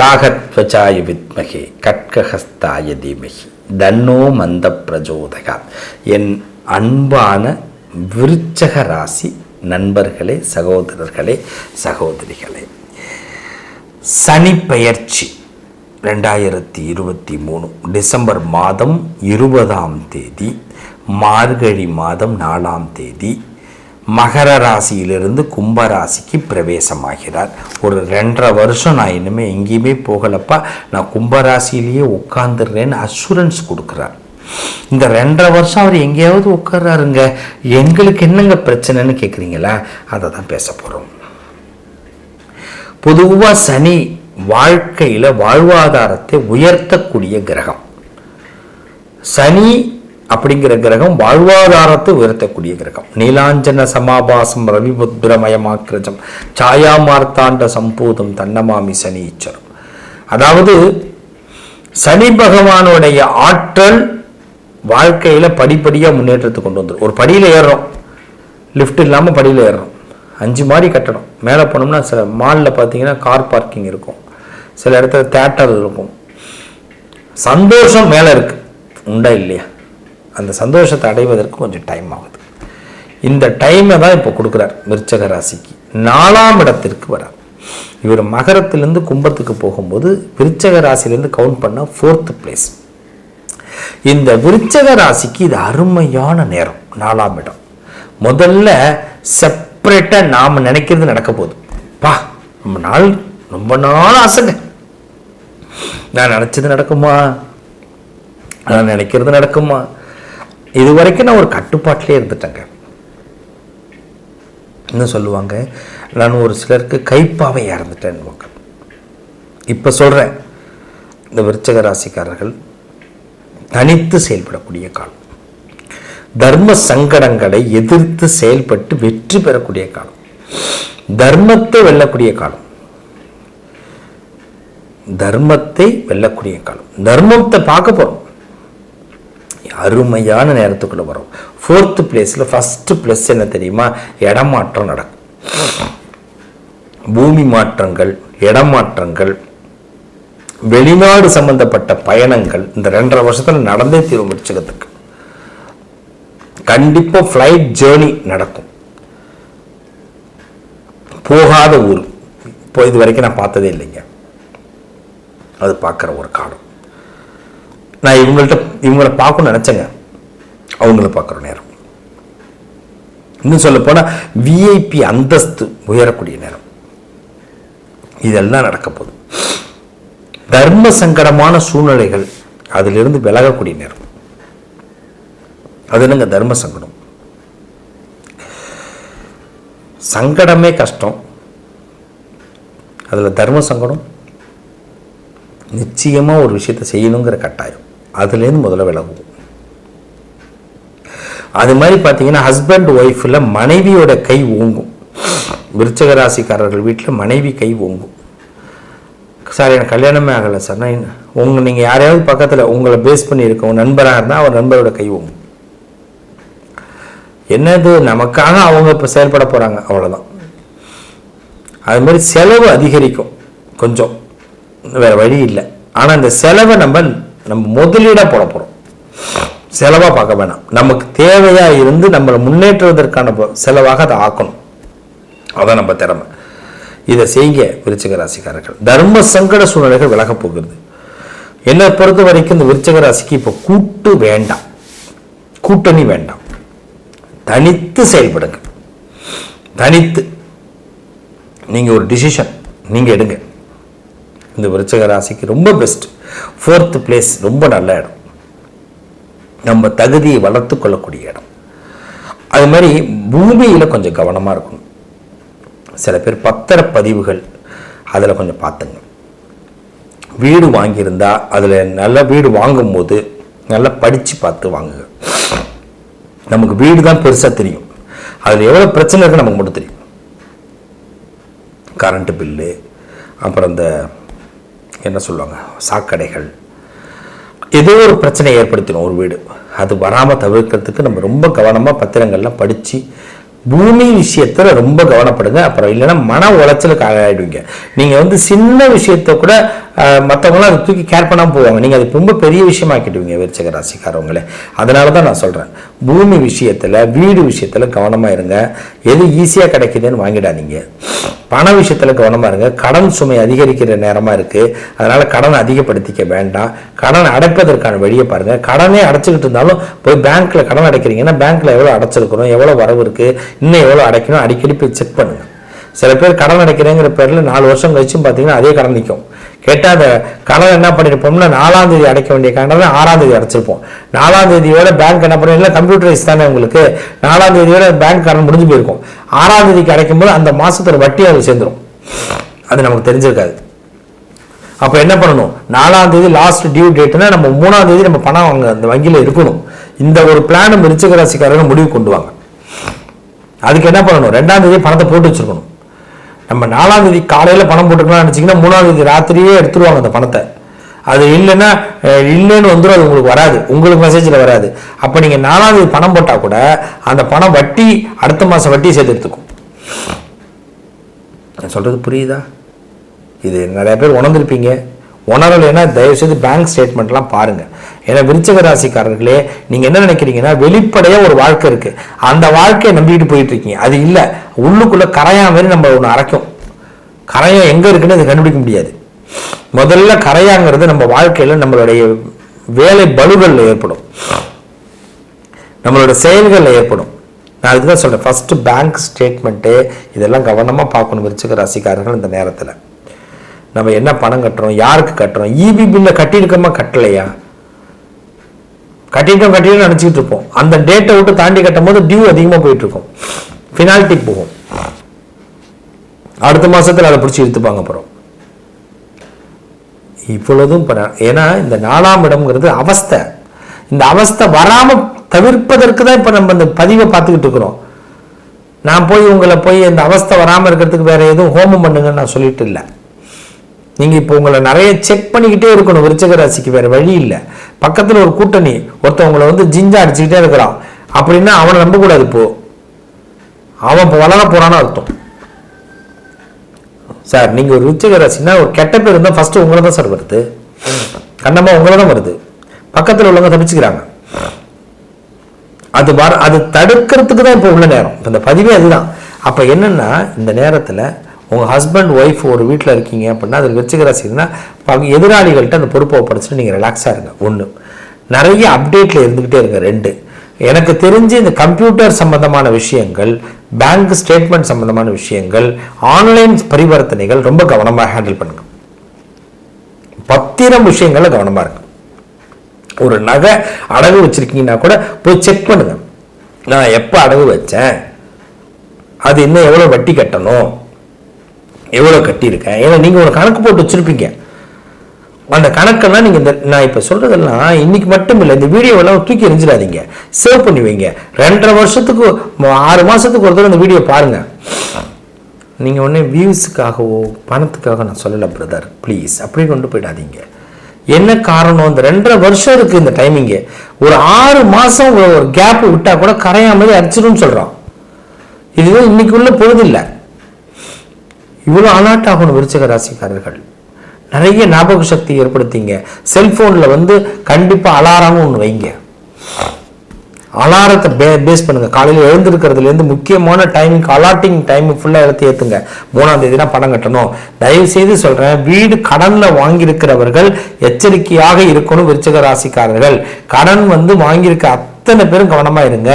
காகத்வஜாய வித்மகே கட்கஹஸ்தாய தீமகி. தன்னோ மந்த பிரஜோதகா. என் அன்பான விருச்சக ராசி நண்பர்களே சகோதரர்களே சகோதரிகளே. சனி பெயர்ச்சி ரெண்டாயிரத்தி இருபத்தி மூணு டிசம்பர் மாதம் இருபதாம் தேதி மார்கழி மாதம் நாலாம் தேதி மகர ராசியிலிருந்து கும்ப ராசிக்கு பிரவேசமாகிறார். ஒரு ரெண்டரை வருஷம் நான் இன்னுமே எங்கேயுமே போகலப்பா. நான் கும்ப ராசியிலேயே உட்காந்துடுறேன்னு அஷூரன்ஸ் கொடுக்குறார். இந்த ரெண்டரை வருஷம் அவர் எங்கேயாவது உட்கார்றாருங்க. எங்களுக்கு என்னங்க பிரச்சனைன்னு கேட்குறீங்களா? அதை தான் பேச போகிறோம் பொதுவாக சனி வாழ்க்கையில் வாழ்வாதாரத்தை உயர்த்தக்கூடிய கிரகம். சனி அப்படிங்கிற கிரகம் வாழ்வாதாரத்தை உயர்த்தக்கூடிய கிரகம். நீலாஞ்சன சமாபாசம் ரவிபுத்ரமயமாக்கிரஜம் சாயா மார்த்தாண்ட சம்பூதம் தன்னமாமி சனீச்சரம். அதாவது சனி பகவானுடைய ஆற்றல் வாழ்க்கையில் படிப்படியாக முன்னேற்றத்தை கொண்டு வந்துடும் ஒரு படியில் ஏறுறோம். லிஃப்ட் இல்லாமல் படியில் ஏறுறோம். அஞ்சு மாடி கட்டணும். மேலே போனோம்னா சில மாலில் பார்த்தீங்கன்னா கார் பார்க்கிங் இருக்கும். சில இடத்துல தேட்டர் இருக்கும். சந்தோஷம் மேலே இருக்கு. உண்டா இல்லையா? அந்த சந்தோஷத்தை அடைவதற்கு கொஞ்சம் டைம் ஆகுது. இந்த டைமை தான் இப்போ கொடுக்குறார் மிருச்சக ராசிக்கு. நாலாம் இடத்திற்கு வரார். இவர் மகரத்திலேருந்து கும்பத்துக்கு போகும்போது விருச்சக ராசிலேருந்து கவுண்ட் பண்ண ஃபோர்த் பிளேஸ் இந்த விருச்சக ராசிக்கு இது அருமையான நேரம். நாலாம் இடம். முதல்ல செப்பரேட்டாக நாம் நினைக்கிறது நடக்க போகுது. பா ரொம்ப நாள் ரொம்ப நாள் ஆசைங்க. நான் நினச்சது நடக்குமா? நான் நினைக்கிறது நடக்குமா? இது வரைக்கும் நான் ஒரு கட்டுப்பாட்டிலே இருந்துட்டேங்க. என்ன சொல்லுவாங்க? நான் ஒரு சிலருக்கு கைப்பாவையாக இருந்துட்டேன்னு இப்போ சொல்கிறேன் இந்த விருச்சக ராசிக்காரர்கள் தனித்து செயல்படக்கூடிய காலம். தர்ம சங்கடங்களை எதிர்த்து செயல்பட்டு வெற்றி பெறக்கூடிய காலம். தர்மத்தை வெல்லக்கூடிய காலம். தர்மத்தை வெல்லக்கூடிய காலம். தர்மத்தை பார்க்க போகிறோம் அருமையான நேரத்துக்குள்ளே வரும். ஃபோர்த்து பிளேஸில் ஃபஸ்ட்டு ப்ளஸ் என்ன தெரியுமா? இடமாற்றம் நடக்கும். பூமி மாற்றங்கள் இடமாற்றங்கள் வெளிநாடு சம்பந்தப்பட்ட பயணங்கள் இந்த ரெண்டரை வருஷத்தில் நடந்தே தீர்வு முடிச்சுக்கிறதுக்கு. கண்டிப்பாக ஃப்ளைட் ஜேர்னி நடக்கும். போகாத ஊர். இப்போ இது வரைக்கும் நான் பார்த்ததே இல்லைங்க. அது பார்க்குற ஒரு காலம். நான் இவங்கள்ட்ட இவங்களை பார்க்கணும்னு நினச்சேங்க. அவங்கள பார்க்குற நேரம். இன்னும் சொல்ல போனால் விஐபி அந்தஸ்து உயரக்கூடிய நேரம். இதெல்லாம் நடக்க போகுது. தர்ம சங்கடமான சூழ்நிலைகள் அதிலிருந்து விலகக்கூடிய நேரம். அது என்னங்க தர்ம சங்கடம்? சங்கடமே கஷ்டம். அதில் தர்ம சங்கடம் நிச்சயமாக ஒரு விஷயத்தை செய்யணுங்கிற கட்டாயம். அதுலேருந்து முதல்ல விலகுவோம் அது மாதிரி பார்த்தீங்கன்னா ஹஸ்பண்ட் ஒய்ஃபில் மனைவியோட கை ஓங்கும். விருச்சக ராசிக்காரர்கள் வீட்டில் மனைவி கை ஓங்கும். சார் எனக்கு கல்யாணமே ஆகலை சார். நான் உங்கள் நீங்கள் யாரையாவது பக்கத்தில் உங்களை பேஸ் பண்ணி இருக்க உங்கள் நண்பராக இருந்தால் அவர் நண்பரோட கை ஓங்கும். என்னது? நமக்காக அவங்க இப்போ செயல்பட போகிறாங்க அவ்வளோதான் அது மாதிரி செலவு அதிகரிக்கும். கொஞ்சம். வேறு வழி இல்லை. ஆனால் இந்த செலவை நம்ம நம்ம முதலீடாக போட போகிறோம் செலவாக பார்க்க வேணாம். நமக்கு தேவையாக இருந்து நம்மளை முன்னேற்றுவதற்கான செலவாக அதை ஆக்கணும். அதான் நம்ம திறமை. இதை செய்ய விருச்சிக ராசிக்காரர்கள் தர்ம சங்கட சூழ்நிலைகள் விலகப் போகிறது. என்னை பொறுத்த வரைக்கும் இந்த விருச்சக ராசிக்கு இப்போ கூட்டு வேண்டாம். கூட்டணி வேண்டாம். தனித்து செயல்படுங்க. தனித்து. நீங்கள் ஒரு டிசிஷன் நீங்கள் எடுங்க. இந்த விருச்சக ராசிக்கு ரொம்ப பெஸ்ட் ஃபோர்த்து பிளேஸ் ரொம்ப நல்ல இடம். நம்ம தகுதியை வளர்த்து கொள்ளக்கூடிய இடம். அது மாதிரி பூமியில் கொஞ்சம் கவனமாக இருக்கணும். சில பேர் பத்திர பதிவுகள் அதில் கொஞ்சம் பார்த்துங்க. வீடு வாங்கியிருந்தா அதில் நல்ல வீடு வாங்கும்போது நல்லா படித்து பார்த்து வாங்குங்க. நமக்கு வீடு தான் பெருசாக தெரியும். அதில் எவ்வளோ பிரச்சனை இருக்குது நமக்கு மட்டும் தெரியும். கரண்ட்டு பில்லு அப்புறம் இந்த என்ன சொல்லுவாங்க? சாக்கடைகள். ஏதோ ஒரு பிரச்சனை ஏற்படுத்தினோம் ஒரு வீடு. அது வராமல் தவிர்க்கிறதுக்கு நம்ம ரொம்ப கவனமாக பத்திரங்கள்லாம் படித்து பூமி விஷயத்தில் ரொம்ப கவனப்படுங்க. அப்புறம் இல்லைன்னா மன உளைச்சலுக்கு ஆளாயிடுவீங்க. நீங்கள் வந்து சின்ன விஷயத்த கூட மற்றவங்களாம் அதை தூக்கி கேர் பண்ணாமல் போவாங்க. நீங்கள் அது ரொம்ப பெரிய விஷயமாக்கிடுவீங்க விருச்சக ராசிக்காரவங்களே. அதனால தான் நான் சொல்கிறேன் பூமி விஷயத்தில் வீடு விஷயத்தில் கவனமாக இருங்க. எது ஈஸியாக கிடைக்குதுன்னு வாங்கிடாதீங்க. பண விஷயத்தில் கவனமாக இருங்க. கடன் சுமை அதிகரிக்கிற நேரமாக இருக்குது அதனால் கடனை அதிகப்படுத்திக்க வேண்டாம். கடன் அடைப்பதற்கான வழியை பாருங்கள் கடனே அடைச்சிக்கிட்டு இருந்தாலும் போய் பேங்க்கில் கடன் அடைக்கிறீங்கன்னா பேங்க்கில் எவ்வளோ அடைச்சிருக்கணும் எவ்வளோ வரவு இருக்குது இன்னும் எவ்வளோ அடைக்கணும் அடிக்கடி போய் செக் பண்ணுங்கள் சில பேர் கடன் அடைக்கிறேங்கிற பேரில் நாலு வருஷம் கழிச்சும் பார்த்தீங்கன்னா அதே கடன் நிற்கும் கேட்டால் அந்த கடன் என்ன பண்ணியிருப்போம்னா நாலாம் தேதி அடைக்க வேண்டிய கடனை ஆறாம் தேதி அடைச்சிருப்போம். நாலாம் தேதியோட பேங்க் என்ன பண்ணுவோம் இல்லை கம்ப்யூட்டரைஸ் தானே உங்களுக்கு. நாலாம் தேதியோட பேங்க் கடன் முடிஞ்சு போயிருக்கும். ஆறாம் தேதிக்கு அடைக்கும் போது அந்த மாதத்தோட வட்டி அது சேர்ந்துடும் அது நமக்கு தெரிஞ்சிருக்காது. அப்போ என்ன பண்ணணும்? நாலாம் தேதி லாஸ்ட் டியூ டேட்னா நம்ம மூணாம் தேதி நம்ம பணம் வாங்க அந்த வங்கியில் இருக்கணும். இந்த ஒரு பிளான் விருச்சிக ராசிக்காரர்கள் முடிவு கொண்டு வாங்க. அதுக்கு என்ன பண்ணணும்? ரெண்டாம் தேதி பணத்தை போட்டு வச்சிருக்கணும். நம்ம நாலாம் தேதி காலையில் பணம் போட்டுக்கலாம்னு நினச்சிங்கன்னா மூணாம் தேதி ராத்திரியே எடுத்துருவாங்க அந்த பணத்தை. அது இல்லைன்னா இல்லைன்னு வந்துடும் அது உங்களுக்கு வராது. உங்களுக்கு மெசேஜில் வராது. அப்போ நீங்கள் நாலாம் தேதி பணம் போட்டால் கூட அந்த பணம் வட்டி அடுத்த மாதம் வட்டி சேர்த்து எடுத்துக்கும். நான் சொல்கிறது புரியுதா? இது நிறையா பேர் உணர்ந்திருப்பீங்க. உணரலைன்னா தயவுசெய்து பேங்க் ஸ்டேட்மெண்ட்லாம் பாருங்கள் ஏன்னா விருச்சக ராசிக்காரர்களே நீங்கள் என்ன நினைக்கிறீங்கன்னா வெளிப்படையாக ஒரு வாழ்க்கை இருக்குது அந்த வாழ்க்கையை நம்பிக்கிட்டு போயிட்டு இருக்கீங்க அது இல்லை. உள்ளுக்குள்ளே கரையா மாதிரி நம்ம ஒன்று அரைக்கும். கரையம் எங்கே இருக்குன்னு அதை கண்டுபிடிக்க முடியாது. முதல்ல கரையாங்கிறது நம்ம வாழ்க்கையில் நம்மளுடைய வேலை பலுகளில் ஏற்படும். நம்மளோட செயல்களில் ஏற்படும். நான் அதுக்கு தான் சொல்கிறேன் ஃபஸ்ட்டு பேங்க் ஸ்டேட்மெண்ட்டு இதெல்லாம் கவனமாக பார்க்கணும் விருச்சிக ராசிக்காரர்கள் இந்த நேரத்தில். நம்ம என்ன பணம் கட்டுறோம் யாருக்கு கட்டுறோம்? இபி பில்லை கட்டியிருக்கோமா கட்டலையா? கட்டிட்டோம் கட்டிட்டோம் நினச்சிக்கிட்டு இருப்போம். அந்த டேட்டை விட்டு தாண்டி கட்டும் போது டியூ அதிகமாக போயிட்டுருக்கும் ஃபினால்ட்டி போகும். அடுத்த மாதத்தில் அதை பிடிச்சி இழுத்துப்பாங்க அப்புறம் இவ்வளவுதும் இப்போ ஏன்னா இந்த நாலாம் இடம்ங்கிறது அவஸ்தை. இந்த அவஸ்தை வராமல் தவிர்ப்பதற்கு தான் இப்போ நம்ம இந்த பதிவை பார்த்துக்கிட்டு இருக்கிறோம். நான் போய் உங்களை போய் இந்த அவஸ்தை வராமல் இருக்கிறதுக்கு வேற எதுவும் ஹோமம் பண்ணுங்கன்னு நான் சொல்லிட்டு இல்லை. நீங்க இப்போ உங்களை நிறைய செக் பண்ணிக்கிட்டே இருக்கணும். விருச்சக ராசிக்கு வேற வழி இல்லை. பக்கத்துல ஒரு கூட்டணி. ஒருத்தவங்களை வந்து ஜிஞ்சா அடிச்சுக்கிட்டே இருக்கிறான். அப்படின்னா அவனை நம்பக்கூடாது இப்போ. அவன் இப்போ வளர போகிறான்னு அர்த்தம். சார் நீங்க ஒரு விருச்சக ராசினா ஒரு கெட்ட பேர் இருந்தால் ஃபர்ஸ்ட் உங்களை தான் சார் வருது. கண்ணம்மா உங்களை தான் வருது. பக்கத்தில் உள்ளவங்க தப்பிச்சுக்கிறாங்க. அது வர அது தடுக்கிறதுக்கு தான் இப்போ உள்ள நேரம். இப்போ இந்த பதிவே அதுதான். அப்போ என்னன்னா இந்த நேரத்தில் உங்கள் ஹஸ்பண்ட் ஒய்ஃப் ஒரு வீட்டில் இருக்கீங்க அப்படின்னா அதில் விருச்சிக ராசினா பக- எதிராளிகள்கிட்ட அந்த பொறுப்பை ஒப்படைச்சிட்டு நீங்கள் ரிலாக்ஸாக இருங்க. ஒன்று நிறைய அப்டேட்டில் இருந்துக்கிட்டே இருங்க. ரெண்டு. எனக்கு தெரிஞ்சு இந்த கம்ப்யூட்டர் சம்பந்தமான விஷயங்கள் பேங்க் ஸ்டேட்மெண்ட் சம்பந்தமான விஷயங்கள் ஆன்லைன் பரிவர்த்தனைகள் ரொம்ப கவனமாக ஹேண்டில் பண்ணுங்க. பத்திரம் விஷயங்களில் கவனமாக இருக்கு ஒரு நகை அடகு வச்சிருக்கீங்கன்னா கூட போய் செக் பண்ணுங்க. நான் எப்போ அடகு வச்சேன்? அது இன்னும் எவ்வளோ வட்டி கட்டணும்? எவ்வளோ கட்டியிருக்கேன் ஏன்னா நீங்கள் ஒரு கணக்கு போட்டு வச்சுருப்பீங்க. அந்த கணக்கெல்லாம் நீங்கள் இந்த நான் இப்போ சொல்கிறதெல்லாம் இன்னைக்கு மட்டும் இல்லை இந்த வீடியோவெல்லாம் தூக்கி எரிஞ்சிடாதீங்க சேவ் பண்ணி வைங்க. ரெண்டரை வருஷத்துக்கு ஆறு மாதத்துக்கு ஒரு தடவை இந்த வீடியோ பாருங்கள் நீங்கள் ஒன்றே வியூஸுக்காகவோ பணத்துக்காக நான் சொல்லலை பிரதர் ப்ளீஸ் அப்படி கொண்டு போயிடாதீங்க. என்ன காரணம்? இந்த ரெண்டரை வருஷம் இருக்கு இந்த டைமிங்கு ஒரு ஆறு மாதம் ஒரு கேப் விட்டா கூட கரையாமல் அடிச்சிடும்னு சொல்கிறோம் இதுவே இன்னைக்குள்ள பொழுது இல்லை இவ்வளோ அலாட்டாகணும் ஆகணும் விருச்சக ராசிக்காரர்கள். நிறைய ஞாபக சக்தி ஏற்படுத்திங்க. செல்ஃபோனில் வந்து கண்டிப்பாக அலாரம்னு ஒன்று வைங்க. அலாரத்தை பே பேஸ் பண்ணுங்க. காலையில் எழுந்திருக்கிறதுலேருந்து முக்கியமான டைமிங் அலாட்டிங் டைம் ஃபுல்லாக எடுத்து ஏற்றுங்க மூணாம் தேதினா பணம் கட்டணும். தயவு செய்து சொல்கிறேன் வீடு கடனில் வாங்கியிருக்கிறவர்கள் எச்சரிக்கையாக இருக்கணும் விருச்சக ராசிக்காரர்கள். கடன் வந்து வாங்கியிருக்க அத்தனை பேரும் கவனமாக இருங்க.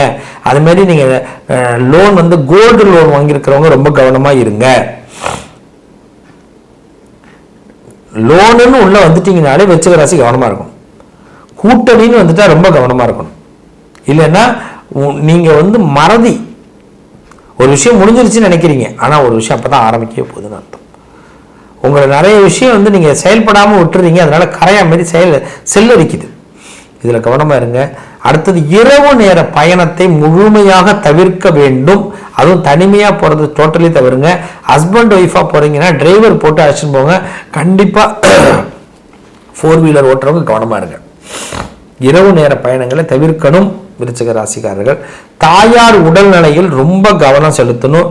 அதுமாரி நீங்கள் லோன் வந்து கோல்டு லோன் வாங்கியிருக்கிறவங்க ரொம்ப கவனமாக இருங்க. லோனுன்னு உள்ள வந்துட்டிங்கனாலே வெச்சக ராசி கவனமாக இருக்கும் கூட்டணின்னு வந்துட்டா ரொம்ப கவனமாக இருக்கணும். இல்லைன்னா உ- நீங்க வந்து மறதி. ஒரு விஷயம் முடிஞ்சிருச்சுன்னு நினைக்கிறீங்க. ஆனா ஒரு விஷயம் அப்பதான் ஆரம்பிக்கவே போகுதுன்னு அர்த்தம். உங்களை நிறைய விஷயம் வந்து நீங்கள் செயல்படாம விட்டுறீங்க. அதனால கரையா மாதிரி செயல் செல்லரிக்குது. இதுல கவனமா இருங்க. அடுத்தது இரவு நேர பயணத்தை முழுமையாக தவிர்க்க வேண்டும். அதுவும் தனிமையாக போகிறது டோட்டலி தவிருங்க. ஹஸ்பண்ட் ஒய்ஃபாக போகிறீங்கன்னா டிரைவர் போட்டு அழைச்சிட்டு போங்க. கண்டிப்பாக ஃபோர் வீலர் ஓட்டுறவங்க கவனமாக இருங்க. இரவு நேர பயணங்களை தவிர்க்கணும் விருச்சக ராசிக்காரர்கள். தாயார் உடல்நிலையில் ரொம்ப கவனம் செலுத்தணும்.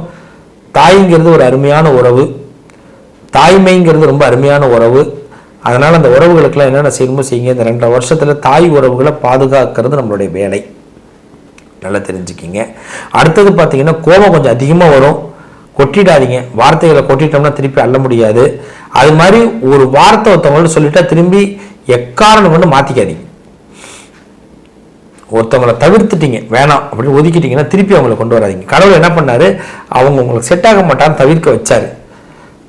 தாய்ங்கிறது ஒரு அருமையான உறவு. தாய்மைங்கிறது ரொம்ப அருமையான உறவு. அதனால் அந்த உறவுகளுக்கெல்லாம் என்னென்ன செய்யணுமோ செய்யுங்க. இந்த ரெண்டரை வருஷத்தில் தாய் உறவுகளை பாதுகாக்கிறது நம்மளுடைய வேலை. நல்லா தெரிஞ்சுக்கிங்க. அடுத்தது பார்த்தீங்கன்னா கோபம் கொஞ்சம் அதிகமாக வரும். கொட்டிடாதீங்க. வார்த்தைகளை கொட்டிட்டோம்னா திருப்பி அள்ள முடியாது. அது மாதிரி ஒரு வார்த்தை ஒருத்தவங்கள்ட்ட சொல்லிட்டா திரும்பி எக்காரணம் ஒன்று மாற்றிக்காதீங்க ஒருத்தவங்களை தவிர்த்துட்டீங்க. வேணாம் அப்படின்னு ஒதுக்கிட்டீங்கன்னா திருப்பி அவங்களை கொண்டு வராதீங்க. கடவுள் என்ன பண்ணாரு? அவங்க உங்களுக்கு செட் ஆக மாட்டான்னு தவிர்க்க வச்சாரு.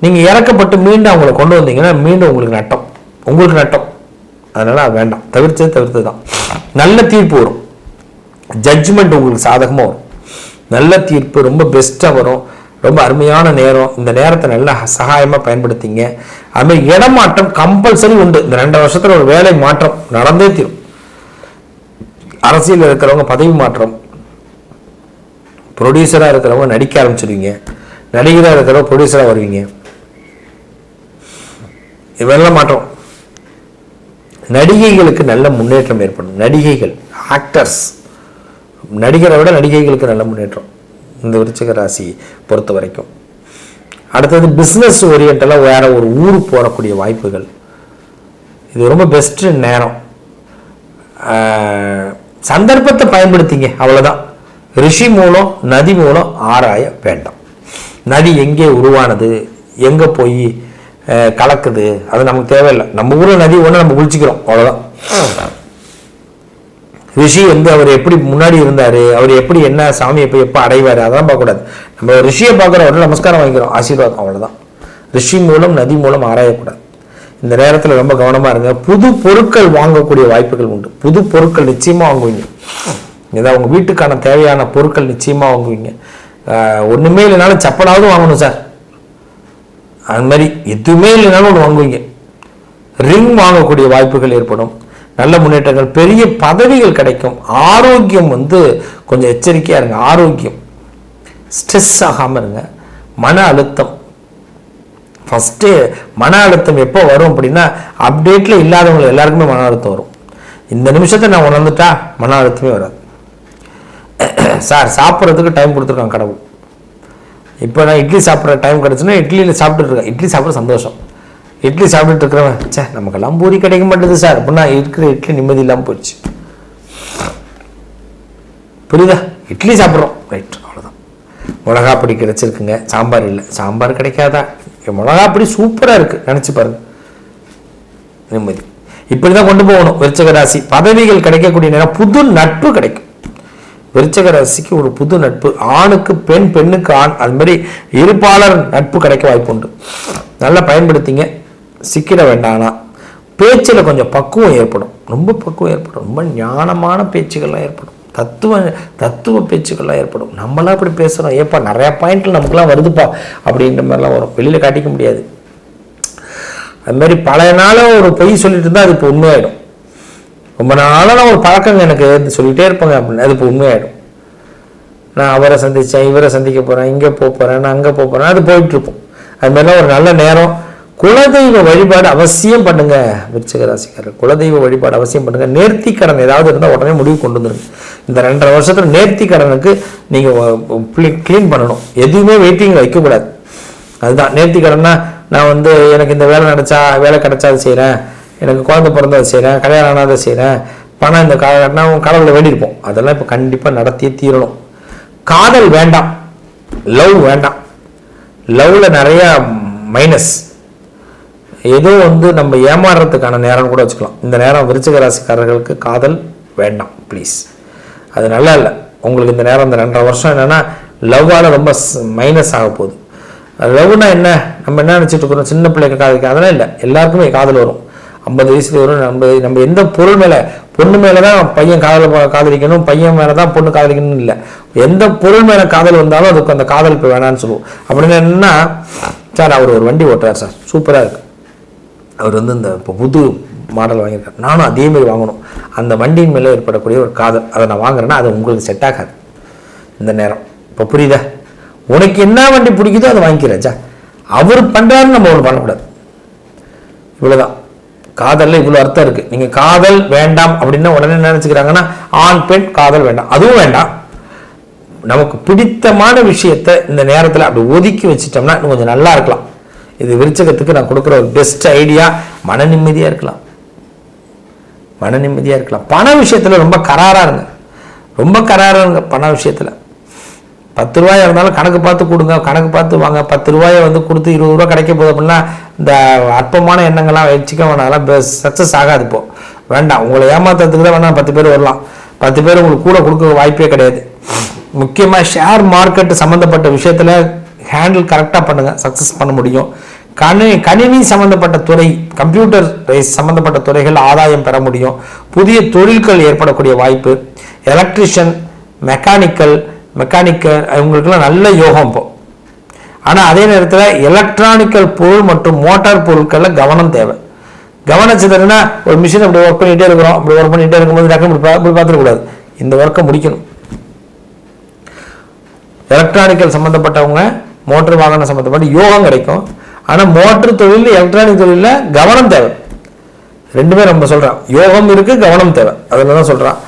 நீங்கள் இறக்கப்பட்டு மீண்டும் அவங்கள கொண்டு வந்தீங்கன்னா மீண்டும் உங்களுக்கு நட்டம். உங்களுக்கு நட்டம். அதனால் வேண்டாம். தவிர்த்தது தவிர்த்து தான் நல்ல தீர்ப்பு வரும். ஜட்ஜ்மெண்ட் உங்களுக்கு சாதகமாக வரும். நல்ல தீர்ப்பு ரொம்ப பெஸ்ட்டாக வரும். ரொம்ப அருமையான நேரம். இந்த நேரத்தை நல்லா சகாயமாக பயன்படுத்திங்க. அதுமாதிரி இடமாற்றம் கம்பல்சரி உண்டு. இந்த ரெண்டு வருஷத்தில் ஒரு வேலை மாற்றம் நடந்தே தீரும். அரசியலில் இருக்கிறவங்க பதவி மாற்றம். ப்ரொடியூசராக இருக்கிறவங்க நடிக்க ஆரம்பிச்சிடுவீங்க நடிகராக இருக்கிறவங்க ப்ரொடியூசராக வருவீங்க. இவெல்லாம் மாற்றம் நடிகைகளுக்கு நல்ல முன்னேற்றம் ஏற்படும். நடிகைகள் ஆக்டர்ஸ் நடிகரை விட நடிகைகளுக்கு நல்ல முன்னேற்றம் இந்த விருச்சிக ராசி பொறுத்த வரைக்கும். அடுத்தது பிஸ்னஸ் ஓரியண்டலாக வேற ஒரு ஊர் போகக்கூடிய வாய்ப்புகள். இது ரொம்ப பெஸ்ட்டு நேரம். சந்தர்ப்பத்தை பயன்படுத்திங்க அவ்வளோதான் ரிஷி மூலம் நதி மூலம் ஆராய வேண்டாம். நதி எங்கே உருவானது எங்கே போய் கலக்குது. அது நமக்கு தேவையில்லை. நம்ம ஊரில் நதி ஒன்று நம்ம குளிச்சிக்கிறோம். அவ்வளோதான் ரிஷி வந்து அவர் எப்படி முன்னாடி இருந்தார் அவர் எப்படி என்ன சாமியை போய் எப்போ அடைவார் அதெல்லாம் பார்க்கக்கூடாது. நம்ம ரிஷியை பார்க்குறோம் உடனே நமஸ்காரம் வாங்கிக்கிறோம். ஆசீர்வாதம் அவ்வளோதான் ரிஷி மூலம் நதி மூலம் ஆராயக்கூடாது. இந்த நேரத்தில் ரொம்ப கவனமாக இருங்க. புது பொருட்கள் வாங்கக்கூடிய வாய்ப்புகள் உண்டு. புது பொருட்கள் நிச்சயமாக வாங்குவீங்க. ஏதாவது உங்கள் வீட்டுக்கான தேவையான பொருட்கள் நிச்சயமாக வாங்குவீங்க. ஒன்றுமே ஒண்ணுமே இல்லைனாலும் செப்பலாவது வாங்கணும் சார். அது மாதிரி எதுவுமே இல்லைனாலும் ஒன்று வாங்குவீங்க. ரிங் வாங்கக்கூடிய வாய்ப்புகள் ஏற்படும். நல்ல முன்னேற்றங்கள் பெரிய பதவிகள் கிடைக்கும். ஆரோக்கியம் வந்து கொஞ்சம் எச்சரிக்கையாக இருங்க. ஆரோக்கியம். ஸ்ட்ரெஸ் ஆகாமல் இருங்க. மன அழுத்தம். ஃபஸ்ட்டு மன அழுத்தம் எப்போ வரும் அப்படின்னா அப்டேட்டில் இல்லாதவங்க எல்லாருக்குமே மன அழுத்தம் வரும். இந்த நிமிஷத்தை நான் உணர்ந்துட்டா மன அழுத்தமே வராது. சார் சாப்பிட்றதுக்கு டைம் கொடுத்துருக்கான் கடவுள். இப்போ நான் இட்லி சாப்பிட்ற டைம் கிடச்சுன்னா இட்லியில் சாப்பிட்டுட்டு இருக்கேன். இட்லி சாப்பிட்ற சந்தோஷம். இட்லி சாப்பிட்டுட்டு இருக்கிறவன் சே நமக்கெல்லாம் பூரி கிடைக்க மாட்டேது சார் அப்படின்னா இருக்கிற இட்லி நிம்மதி இல்லாமல் போயிடுச்சு. புரியுதா? இட்லி சாப்பிட்றோம். ரைட் அவ்வளோதான் மிளகா பொடி கிடச்சிருக்குங்க. சாம்பார் இல்லை. சாம்பார் கிடைக்காதா? மிளகா பொடி சூப்பராக இருக்குது நினச்சி பாருங்க. நிம்மதி. இப்படி தான் கொண்டு போகணும். விருச்சக ராசி. பதவிகள் கிடைக்கக்கூடிய நேரம் புது நட்பு கிடைக்கும். விருச்சக ராசிக்கு ஒரு புது நட்பு. ஆணுக்கு பெண் பெண்ணுக்கு ஆண். அது மாதிரி இருப்பாளர் நட்பு கிடைக்க வாய்ப்பு உண்டு. நல்லா பயன்படுத்திங்க. சிக்கிட வேண்டாம்னா பேச்சில் கொஞ்சம் பக்குவம் ஏற்படும். ரொம்ப பக்குவம் ஏற்படும். ரொம்ப ஞானமான பேச்சுகள்லாம் ஏற்படும். தத்துவ தத்துவ பேச்சுக்கள்லாம் ஏற்படும். நம்மளாம் இப்படி பேசுகிறோம் ஏப்பா நிறையா பாயிண்ட்ல நமக்குலாம் வருதுப்பா அப்படின்ற மாதிரிலாம் வரும். வெளியில் காட்டிக்க முடியாது. அது மாதிரி பழைய நாளாக ஒரு பொய் சொல்லிட்டு இருந்தால் அது இப்போ உண்மையாயிடும். ரொம்ப நாளாக ஒரு பழக்கங்க எனக்கு. இது இருப்பாங்க அப்படின்னு. அது இப்போ உண்மையாயிடும். நான் அவரை சந்தித்தேன் இவரை சந்திக்க போகிறேன் இங்கே போக போகிறேன் நான் அங்கே போக போகிறேன் அது போயிட்டுருப்போம் அதுமாதிரிலாம் ஒரு நல்ல நேரம். குலதெய்வ வழிபாடு அவசியம் பண்ணுங்க விருச்சிக ராசிக்காரர் குலதெய்வ வழிபாடு அவசியம் பண்ணுங்க. நேர்த்தி கடன் ஏதாவது இருந்தால் உடனே முடிவு கொண்டு வந்துருங்க. இந்த ரெண்டரை வருஷத்துல நேர்த்தி கடனுக்கு நீங்கள் க்ளீன் பண்ணணும். எதுவுமே வெயிட்டிங் வைக்கக்கூடாது. அதுதான். நேர்த்தி கடன்னா நான் வந்து எனக்கு இந்த வேலை கிடைச்சா வேலை கிடைச்சா அது செய்கிறேன் எனக்கு குழந்தை பிறந்த அதை செய்கிறேன் கல்யாணம் ஆனால் அதை செய்கிறேன் பணம் இந்த காலகட்டம் கடவுளை வேண்டியிருப்போம். அதெல்லாம் இப்போ கண்டிப்பாக நடத்தியே தீரணும். காதல் வேண்டாம். லவ் வேண்டாம். லவ்வில் நிறையா மைனஸ் ஏதோ வந்து நம்ம ஏமாறுறதுக்கான நேரம் கூட வச்சுக்கலாம். இந்த நேரம் விருச்சிக ராசிக்காரர்களுக்கு காதல் வேண்டாம் ப்ளீஸ் அது நல்லா இல்லை. உங்களுக்கு இந்த நேரம் இந்த ரெண்டரை வருஷம் என்னென்னா லவ்வால் ரொம்ப மைனஸ் ஆக போகுது. லவ்னா என்ன? நம்ம என்ன நினச்சிட்டு இருக்கிறோம்? சின்ன பிள்ளைங்க காதலிக்க. அதெல்லாம் இல்லை. எல்லாருக்குமே காதல் வரும். ஐம்பது வயசுல வரும் நம்ம நம்ம எந்த பொருள் மேலே பொண்ணு மேலே தான் பையன் காதல் காதலிக்கணும் பையன் மேலே தான் பொண்ணு காதலிக்கணும் இல்லை. எந்த பொருள் மேலே காதல் வந்தாலும் அதுக்கு அந்த காதல் இப்போ வேணான்னு சொல்லுவோம். அப்படின்னு என்னன்னா சார் அவர் ஒரு வண்டி ஓட்டுறார் சார். சூப்பராக இருக்கு. அவர் வந்து இந்த இப்போ புது மாடல் வாங்கியிருக்காரு. நானும் அதே மாதிரி வாங்கணும். அந்த வண்டியின் மேலே ஏற்படக்கூடிய ஒரு காதல் அதை நான் வாங்குறேன்னா அது உங்களுக்கு செட் ஆகாது. இந்த நேரம். இப்போ புரியுதா? உனக்கு என்ன வண்டி பிடிக்குதோ அதை வாங்கிக்கிறேச்சா அவர் பண்ணுறாருன்னு நம்ம ஒன்று பண்ணக்கூடாது. இவ்வளோதான் காதலில் இவ்வளோ அர்த்தம் இருக்குது நீங்கள் காதல் வேண்டாம் அப்படின்னா உடனே என்ன ஆண் பெண் காதல் வேண்டாம். அதுவும் வேண்டாம். நமக்கு பிடித்தமான விஷயத்தை இந்த நேரத்தில் அப்படி ஒதுக்கி வச்சிட்டோம்னா இன்னும் கொஞ்சம் நல்லா இருக்கலாம். இது விருச்சகத்துக்கு நான் கொடுக்குற ஒரு பெஸ்ட் ஐடியா மன நிம்மதியாக இருக்கலாம். மன நிம்மதியாக இருக்கலாம். பண விஷயத்தில் ரொம்ப கராராக இருங்க. ரொம்ப கராராக இருங்க பண விஷயத்தில். பத்து ரூபாயாக இருந்தாலும் கணக்கு பார்த்து கொடுங்க. கணக்கு பார்த்து வாங்க. பத்து ரூபாயை வந்து கொடுத்து இருபது ரூபா கிடைக்க போகுது அப்படின்னா இந்த அற்பமான எண்ணங்கள்லாம் வச்சுக்க வேணாம். அதெல்லாம் சக்ஸஸ் ஆகாது இப்போ. வேண்டாம். உங்களை ஏமாத்துறதுக்கு தான் வேணாம். பத்து பேர் வரலாம். பத்து பேர் உங்களுக்கு கூட கொடுக்க வாய்ப்பே கிடையாது. முக்கியமாக ஷேர் மார்க்கெட் சம்மந்தப்பட்ட விஷயத்தில் ஹேண்டில் கரெக்டாக பண்ணுங்கள் சக்ஸஸ் பண்ண முடியும். கணி கணினி சம்மந்தப்பட்ட துறை கம்ப்யூட்டர் சம்மந்தப்பட்ட துறைகள் ஆதாயம் பெற முடியும். புதிய தொழில்கள் ஏற்படக்கூடிய வாய்ப்பு. எலக்ட்ரிஷியன் மெக்கானிக்கல் மெக்கானிக்கல் இவங்களுக்கெல்லாம் நல்ல யோகம் இப்போ. ஆனால் அதே நேரத்தில் எலக்ட்ரானிக்கல் பொருள் மற்றும் மோட்டார் பொருட்களில் கவனம் தேவை. கவனம் ஒரு மிஷின் அப்படி ஒர்க் பண்ணிகிட்டே இருக்கிறோம். அப்படி ஒர்க் பண்ணிகிட்டே இருக்கும்போது டக்குனு இப்படி இப்படி பார்த்துடக்கூடாது. இந்த ஒர்க்கை முடிக்கணும். எலக்ட்ரானிக்கல் சம்மந்தப்பட்டவங்க மோட்டர் வாகனம் சம்மந்தப்பட்ட யோகம் கிடைக்கும். ஆனால் மோட்டர் தொழில் எலக்ட்ரானிக் தொழிலில் கவனம் தேவை. ரெண்டுமே நம்ம சொல்கிறான் யோகம் இருக்குது கவனம் தேவை. அதில் தான் சொல்கிறான்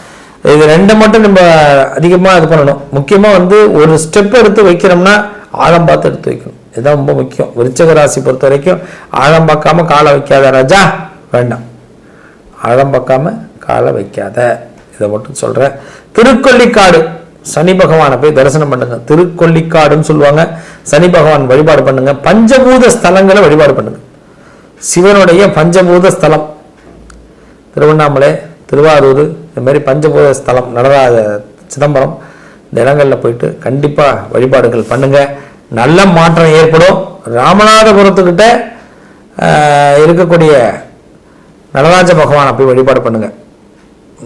இது ரெண்டை மட்டும் நம்ம அதிகமாக இது பண்ணணும். முக்கியமாக வந்து ஒரு ஸ்டெப் எடுத்து வைக்கிறோம்னா ஆழம் பார்த்து எடுத்து வைக்கணும். இதுதான் ரொம்ப முக்கியம். விருச்சக ராசி பொறுத்த வரைக்கும் ஆழம் பார்க்காம காலை வைக்காத ராஜா வேண்டாம். ஆழம் பார்க்காம காலை வைக்காத. இதை மட்டும் சொல்கிறேன் திருக்கொல்லிக்காடு சனி பகவானை போய் தரிசனம் பண்ணுங்க. திருக்கொல்லிக்காடுன்னு சொல்லுவாங்க. சனி பகவான் வழிபாடு பண்ணுங்க. பஞ்சபூத ஸ்தலங்களை வழிபாடு பண்ணுங்க. சிவனுடைய பஞ்சபூத ஸ்தலம். திருவண்ணாமலை திருவாரூர் இந்த மாதிரி பஞ்சபூத ஸ்தலம் நடராஜ சிதம்பரம் இந்த இடங்களில் போயிட்டு கண்டிப்பாக வழிபாடுகள் பண்ணுங்கள் நல்ல மாற்றம் ஏற்படும். ராமநாதபுரத்துக்கிட்ட இருக்கக்கூடிய நடராஜ பகவானை போய் வழிபாடு பண்ணுங்கள்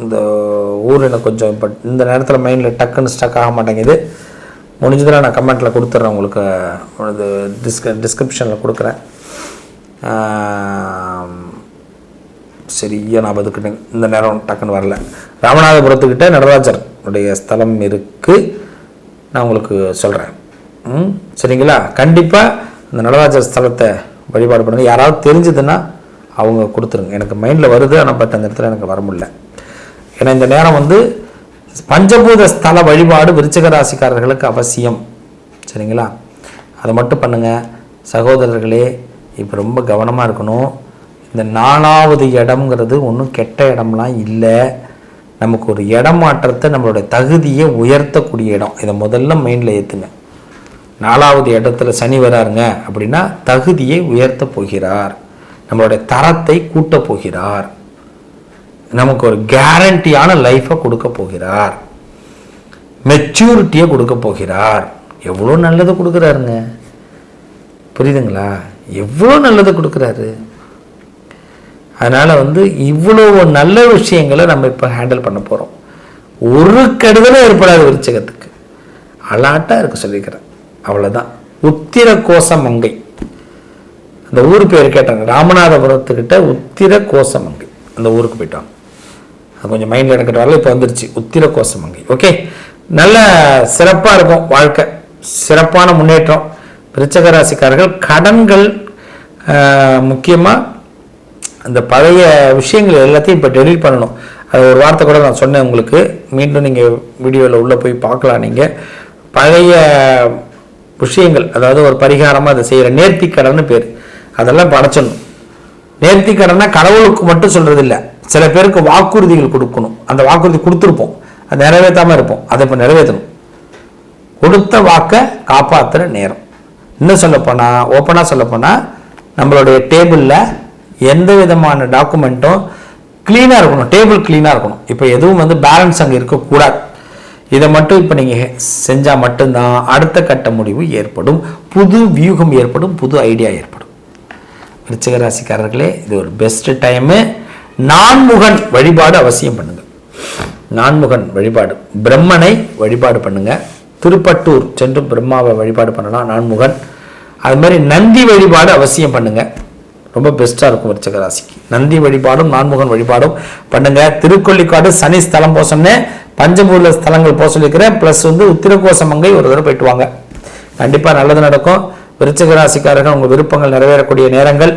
இந்த ஊர் எனக்கு கொஞ்சம் இப்போ இந்த நேரத்தில் மைண்டில் டக்குன்னு ஸ்டக் ஆக மாட்டேங்குது. முடிஞ்சதில் நான் கமெண்ட்டில் கொடுத்துட்றேன் உங்களுக்கு. இது டிஸ்க டிஸ்கிரிப்ஷனில் கொடுக்குறேன். சரியா நான் பதுக்கிட்டு இந்த நேரம் டக்குன்னு வரல. ராமநாதபுரத்துக்கிட்ட நடராஜர் உடைய ஸ்தலம் இருக்குது நான் உங்களுக்கு சொல்கிறேன் ம்? சரிங்களா? கண்டிப்பாக இந்த நடராஜர் ஸ்தலத்தை வழிபாடு பண்ணுங்க. யாராவது தெரிஞ்சதுன்னா அவங்க கொடுத்துருங்க. எனக்கு மைண்டில் வருது ஆனால் பட் அந்த இடத்துல எனக்கு வர முடியல. ஏன்னா இந்த நேரம் வந்து பஞ்சபூத ஸ்தல வழிபாடு விருச்சக ராசிக்காரர்களுக்கு அவசியம். சரிங்களா? அதை மட்டும் பண்ணுங்கள் சகோதரர்களே இப்போ ரொம்ப கவனமாக இருக்கணும். இந்த நாலாவது இடம்ங்கிறது ஒன்றும் கெட்ட இடம்லாம் இல்லை. நமக்கு ஒரு இடம் மாற்றத்தை நம்மளுடைய தகுதியை உயர்த்தக்கூடிய இடம். இதை முதல்ல மைண்டில் ஏற்றுங்க நாலாவது இடத்துல சனி வராருங்க அப்படின்னா தகுதியை உயர்த்த போகிறார். நம்மளுடைய தரத்தை கூட்ட போகிறார். நமக்கு ஒரு கேரண்டியான லைஃப்பை கொடுக்க போகிறார். மெச்சூரிட்டியை கொடுக்க போகிறார். எவ்வளோ நல்லது கொடுக்குறாருங்க. புரியுதுங்களா? எவ்வளோ நல்லது கொடுக்குறாரு? அதனால் வந்து இவ்வளோ நல்ல விஷயங்களை நம்ம இப்போ ஹேண்டில் பண்ண போகிறோம் ஒரு கெடுதலும் ஏற்படாது விருச்சகத்துக்கு. அலாட்டாக இருக்க சொல்லிக்கிறேன் அவ்வளோதான் உத்திர கோசமங்கை அந்த ஊர் பேர் கேட்டாங்க. ராமநாதபுரத்துக்கிட்ட உத்திர கோசமங்கை அந்த ஊருக்கு போயிட்டாங்க. அது கொஞ்சம் மைண்டில் எனக்கு வரல இப்போ வந்துருச்சு. உத்திர கோசமங்கை ஓகே நல்ல சிறப்பாக இருக்கும் வாழ்க்கை. சிறப்பான முன்னேற்றம். விருச்சக ராசிக்காரர்கள் கடன்கள் முக்கியமாக அந்த பழைய விஷயங்கள் எல்லாத்தையும் இப்போ டெலீட் பண்ணணும். அது ஒரு வார்த்தை கூட நான் சொன்னேன் உங்களுக்கு. மீண்டும் நீங்கள் வீடியோவில் உள்ளே போய் பார்க்கலாம் நீங்கள் பழைய விஷயங்கள் அதாவது ஒரு பரிகாரமாக அதை செய்கிற நேர்த்திக்கடன்னு பேர். அதெல்லாம் படைச்சிடணும் நேர்த்தி நேர்த்திக்கடன்னா கடவுளுக்கு மட்டும் சொல்கிறது இல்லை சில பேருக்கு வாக்குறுதிகள் கொடுக்கணும். அந்த வாக்குறுதி கொடுத்துருப்போம். அது நிறைவேற்றாமல் இருப்போம். அதை இப்போ நிறைவேற்றணும். கொடுத்த வாக்கை காப்பாற்றுற நேரம். இன்னும் சொல்லப்போனால் ஓப்பனாக சொல்லப்போனால் நம்மளுடைய டேபிளில் எந்த விதமான டாக்குமெண்ட்டும் க்ளீனாக இருக்கணும் டேபிள் க்ளீனாக இருக்கணும். இப்போ எதுவும் வந்து பேலன்ஸ் அங்கே இருக்கக்கூடாது. இதை மட்டும் இப்போ நீங்கள் செஞ்சால் மட்டும்தான் அடுத்த கட்ட முடிவு ஏற்படும். புது வியூகம் ஏற்படும் புது ஐடியா ஏற்படும். விருச்சிக ராசிக்காரர்களே இது ஒரு பெஸ்ட் டைமு நான்முகன் வழிபாடு அவசியம் பண்ணுங்கள் நான்முகன் வழிபாடு. பிரம்மனை வழிபாடு பண்ணுங்கள் திருப்பட்டூர் சென்று பிரம்மாவை வழிபாடு பண்ணலாம். நான்முகன். அது மாதிரி நந்தி வழிபாடு அவசியம் பண்ணுங்கள் ரொம்ப பெஸ்ட்டாக இருக்கும் விருச்சக ராசிக்கு. நந்தி வழிபாடும் நான்முகன் வழிபாடும் பண்ணுங்க. திருக்கொல்லிக்காடு சனி ஸ்தலம் போக சொன்னேன். பஞ்சமூரில் ஸ்தலங்கள் போக சொல்லிக்கிறேன் ப்ளஸ் வந்து உத்திரகோசமங்கை ஒரு தடவை போயிட்டு வாங்க. கண்டிப்பாக நல்லது நடக்கும். விருச்சக ராசிக்காரர்கள் உங்கள் விருப்பங்கள் நிறைவேறக்கூடிய நேரங்கள்.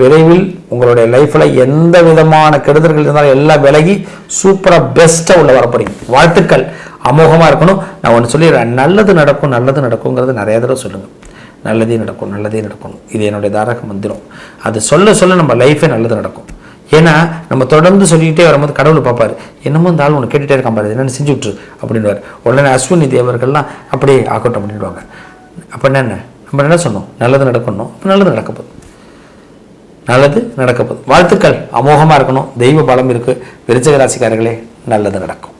விரைவில் உங்களுடைய லைஃப்பில் எந்த விதமான கெடுதல்கள் இருந்தாலும் எல்லாம் விலகி சூப்பராக பெஸ்ட்டாக உள்ள வரப்போறீங்க வாழ்த்துக்கள். அமோகமாக இருக்கணும். நான் ஒன்று சொல்லிடுறேன். நல்லது நடக்கும் நல்லது நடக்குங்கிறது நிறைய தடவை சொல்லுங்கள் நல்லதே நடக்கும் நல்லதே நடக்கணும் இது என்னுடைய தாரக மந்திரம். அது சொல்ல சொல்ல நம்ம லைஃபே நல்லது நடக்கும். ஏன்னா நம்ம தொடர்ந்து சொல்லிக்கிட்டே வரும்போது கடவுள் பார்ப்பார் என்னமோ இந்த ஆள் ஒன்று கேட்டுகிட்டே இருக்கான் பாரு என்னென்னு செஞ்சு விட்டுரு அப்படின்னுவார். உடனே அஸ்வினி தேவர்கள்லாம் அப்படியே ஆக்கட்டும் அப்படின்வாங்க அப்போ என்ன நம்ம என்ன சொன்னோம்? நல்லது நடக்கணும். அப்போ நல்லது நடக்க போகுது. நல்லது நடக்க போகுது. வாழ்த்துக்கள். அமோகமாக இருக்கணும். தெய்வ பலம் இருக்குது விருச்சக ராசிக்காரர்களே நல்லது நடக்கும்.